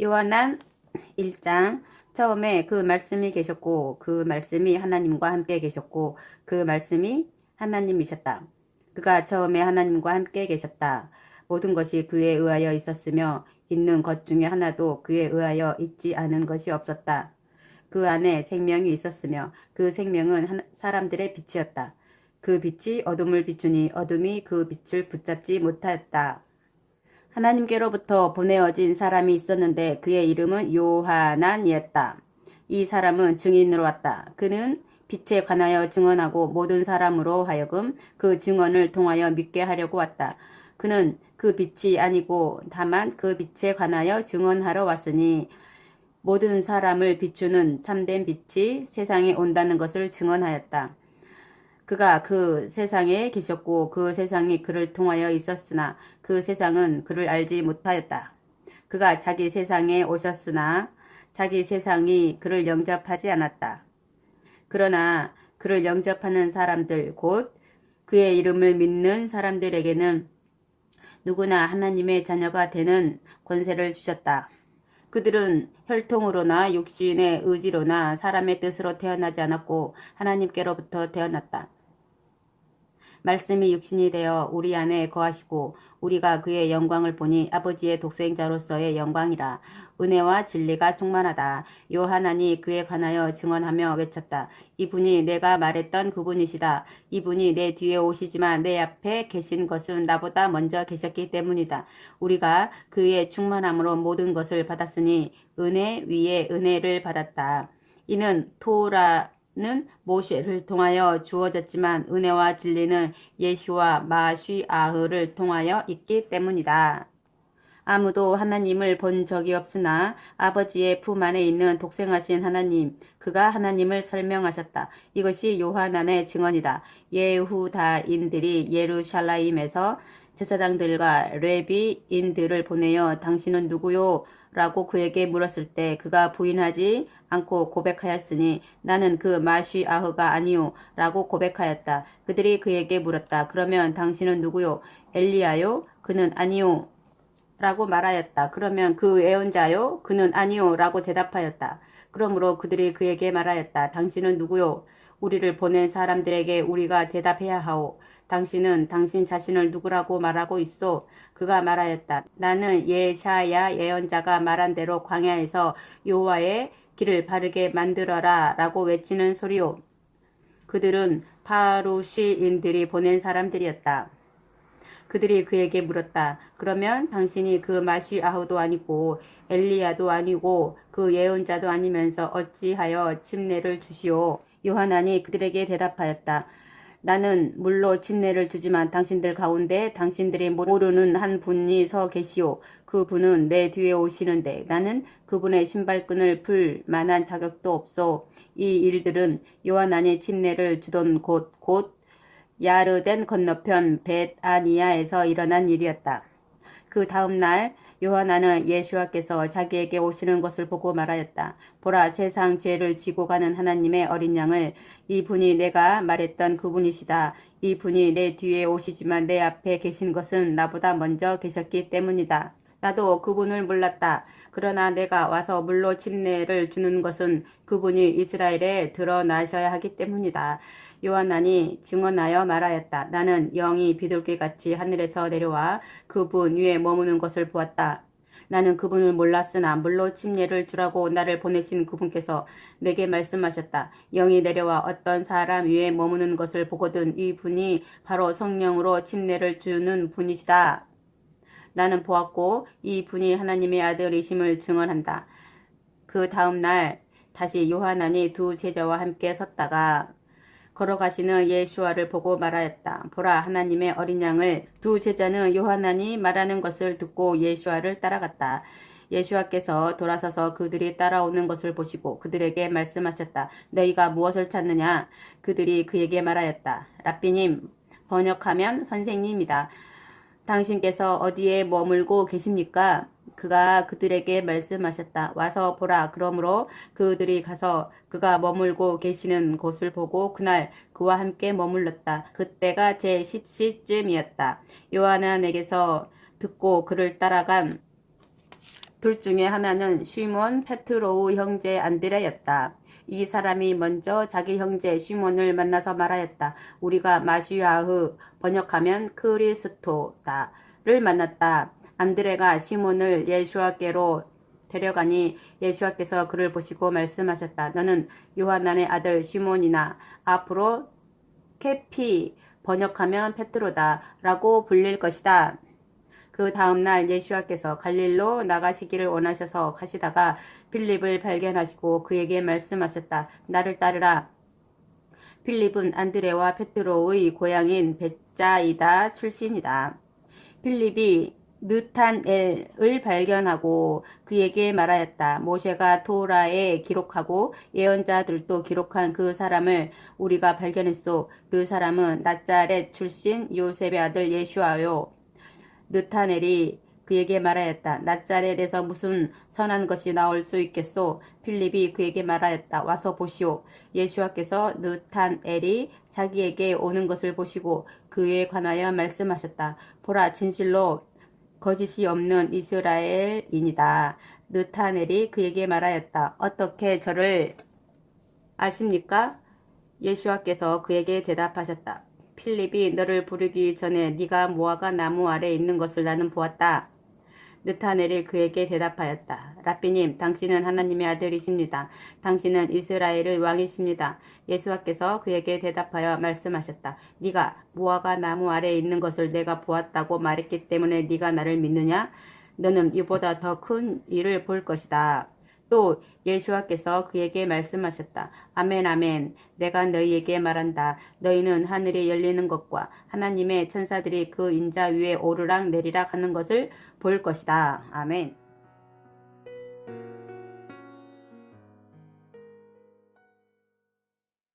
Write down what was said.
요한난 1장 처음에 그 말씀이 계셨고 그 말씀이 하나님과 함께 계셨고 그 말씀이 하나님이셨다. 그가 처음에 하나님과 함께 계셨다. 모든 것이 그에 의하여 있었으며 있는 것 중에 하나도 그에 의하여 있지 않은 것이 없었다. 그 안에 생명이 있었으며 그 생명은 한- 사람들의 빛이었다. 그 빛이 어둠을 비추니 어둠이 그 빛을 붙잡지 못하였다. 하나님께로부터 보내어진 사람이 있었는데 그의 이름은 요하난이었다. 이 사람은 증인으로 왔다. 그는 빛에 관하여 증언하고 모든 사람으로 하여금 그 증언을 통하여 믿게 하려고 왔다. 그는 그 빛이 아니고 다만 그 빛에 관하여 증언하러 왔으니 모든 사람을 비추는 참된 빛이 세상에 온다는 것을 증언하였다. 그가 그 세상에 계셨고 그 세상이 그를 통하여 있었으나 그 세상은 그를 알지 못하였다. 그가 자기 세상에 오셨으나 자기 세상이 그를 영접하지 않았다. 그러나 그를 영접하는 사람들 곧 그의 이름을 믿는 사람들에게는 누구나 하나님의 자녀가 되는 권세를 주셨다. 그들은 혈통으로나 육신의 의지로나 사람의 뜻으로 태어나지 않았고 하나님께로부터 태어났다. 말씀이 육신이 되어 우리 안에 거하시고 우리가 그의 영광을 보니 아버지의 독생자로서의 영광이라 은혜와 진리가 충만하다. 요하나니 그에 관하여 증언하며 외쳤다. 이분이 내가 말했던 그분이시다. 이분이 내 뒤에 오시지만 내 앞에 계신 것은 나보다 먼저 계셨기 때문이다. 우리가 그의 충만함으로 모든 것을 받았으니 은혜 위에 은혜를 받았다. 이는 토라 는 모세를 통하여 주어졌지만 은혜와 진리는 예수와 마쉬아흐를 통하여 있기 때문이다. 아무도 하나님을 본 적이 없으나 아버지의 품 안에 있는 독생하신 하나님, 그가 하나님을 설명하셨다. 이것이 요한안의 증언이다. 예후다인들이 예루샬라임에서 제사장들과 레비인들을 보내어 당신은 누구요? 라고 그에게 물었을 때 그가 부인하지 않고 고백하였으니 나는 그 마쉬아흐가 아니요 라고 고백하였다. 그들이 그에게 물었다. 그러면 당신은 누구요? 엘리야요? 그는 아니요 라고 말하였다. 그러면 그 애언자요? 그는 아니요 라고 대답하였다. 그러므로 그들이 그에게 말하였다. 당신은 누구요? 우리를 보낸 사람들에게 우리가 대답해야 하오. 당신은 당신 자신을 누구라고 말하고 있어? 그가 말하였다. 나는 예샤야 예언자가 말한 대로 광야에서 여호와의 길을 바르게 만들어라 라고 외치는 소리요. 그들은 파루시인들이 보낸 사람들이었다. 그들이 그에게 물었다. 그러면 당신이 그 마시아흐도 아니고 엘리야도 아니고 그 예언자도 아니면서 어찌하여 침례를 주시오? 요하나니 그들에게 대답하였다. 나는 물로 침례를 주지만 당신들 가운데 당신들이 모르는 한 분이 서 계시오. 그 분은 내 뒤에 오시는데 나는 그분의 신발끈을 풀 만한 자격도 없소. 이 일들은 요한안이 침례를 주던 곳, 곧 야르덴 건너편 벳아니아에서 일어난 일이었다. 그 다음 날 요하나는 예수와께서 자기에게 오시는 것을 보고 말하였다. 보라 세상 죄를 지고 가는 하나님의 어린 양을 이 분이 내가 말했던 그분이시다. 이 분이 내 뒤에 오시지만 내 앞에 계신 것은 나보다 먼저 계셨기 때문이다. 나도 그분을 몰랐다. 그러나 내가 와서 물로 침례를 주는 것은 그분이 이스라엘에 드러나셔야 하기 때문이다. 요한나니 증언하여 말하였다. 나는 영이 비둘기같이 하늘에서 내려와 그분 위에 머무는 것을 보았다. 나는 그분을 몰랐으나 물로 침례를 주라고 나를 보내신 그분께서 내게 말씀하셨다. 영이 내려와 어떤 사람 위에 머무는 것을 보거든 이 분이 바로 성령으로 침례를 주는 분이시다. 나는 보았고 이 분이 하나님의 아들이심을 증언한다. 그 다음 날 다시 요하나니 두 제자와 함께 섰다가 걸어가시는 예수와를 보고 말하였다. 보라 하나님의 어린 양을 두 제자는 요하나니 말하는 것을 듣고 예수와를 따라갔다. 예수와께서 돌아서서 그들이 따라오는 것을 보시고 그들에게 말씀하셨다. 너희가 무엇을 찾느냐? 그들이 그에게 말하였다. 라삐님 번역하면 선생님이다. 당신께서 어디에 머물고 계십니까? 그가 그들에게 말씀하셨다. 와서 보라. 그러므로 그들이 가서 그가 머물고 계시는 곳을 보고 그날 그와 함께 머물렀다. 그때가 제 10시쯤이었다. 요한은 내게서 듣고 그를 따라간 둘 중에 하나는 시몬 페트로우 형제 안드레였다. 이 사람이 먼저 자기 형제 시몬을 만나서 말하였다. 우리가 마시아흐 번역하면 크리스토다를 만났다. 안드레가 시몬을 예수와께로 데려가니 예수와께서 그를 보시고 말씀하셨다. 너는 요한난의 아들 시몬이나 앞으로 케피 번역하면 페트로다 라고 불릴 것이다. 그 다음날 예수와께서 갈릴로 나가시기를 원하셔서 가시다가 필립을 발견하시고 그에게 말씀하셨다. 나를 따르라. 필립은 안드레와 페트로의 고향인 베짜이다 출신이다. 필립이 느탄엘을 발견하고 그에게 말하였다. 모세가 토라에 기록하고 예언자들도 기록한 그 사람을 우리가 발견했소. 그 사람은 나짜렛 출신 요셉의 아들 예슈아요. 느타넬이 그에게 말하였다. 나짜렛에서 무슨 선한 것이 나올 수 있겠소? 필립이 그에게 말하였다. 와서 보시오. 예수와께서 느탄엘이 자기에게 오는 것을 보시고 그에 관하여 말씀하셨다. 보라 진실로 거짓이 없는 이스라엘인이다. 느타넬이 그에게 말하였다. 어떻게 저를 아십니까? 예수와께서 그에게 대답하셨다. 필립이 너를 부르기 전에 네가 무화과 나무 아래 있는 것을 나는 보았다. 느타넬이 그에게 대답하였다. 라비님, 당신은 하나님의 아들이십니다. 당신은 이스라엘의 왕이십니다. 예수와께서 그에게 대답하여 말씀하셨다. 네가 무화과 나무 아래 있는 것을 내가 보았다고 말했기 때문에 네가 나를 믿느냐? 너는 이보다 더 큰 일을 볼 것이다. 또 예수와께서 그에게 말씀하셨다. 아멘 아멘 내가 너희에게 말한다. 너희는 하늘이 열리는 것과 하나님의 천사들이 그 인자 위에 오르락 내리락 하는 것을 볼 것이다. 아멘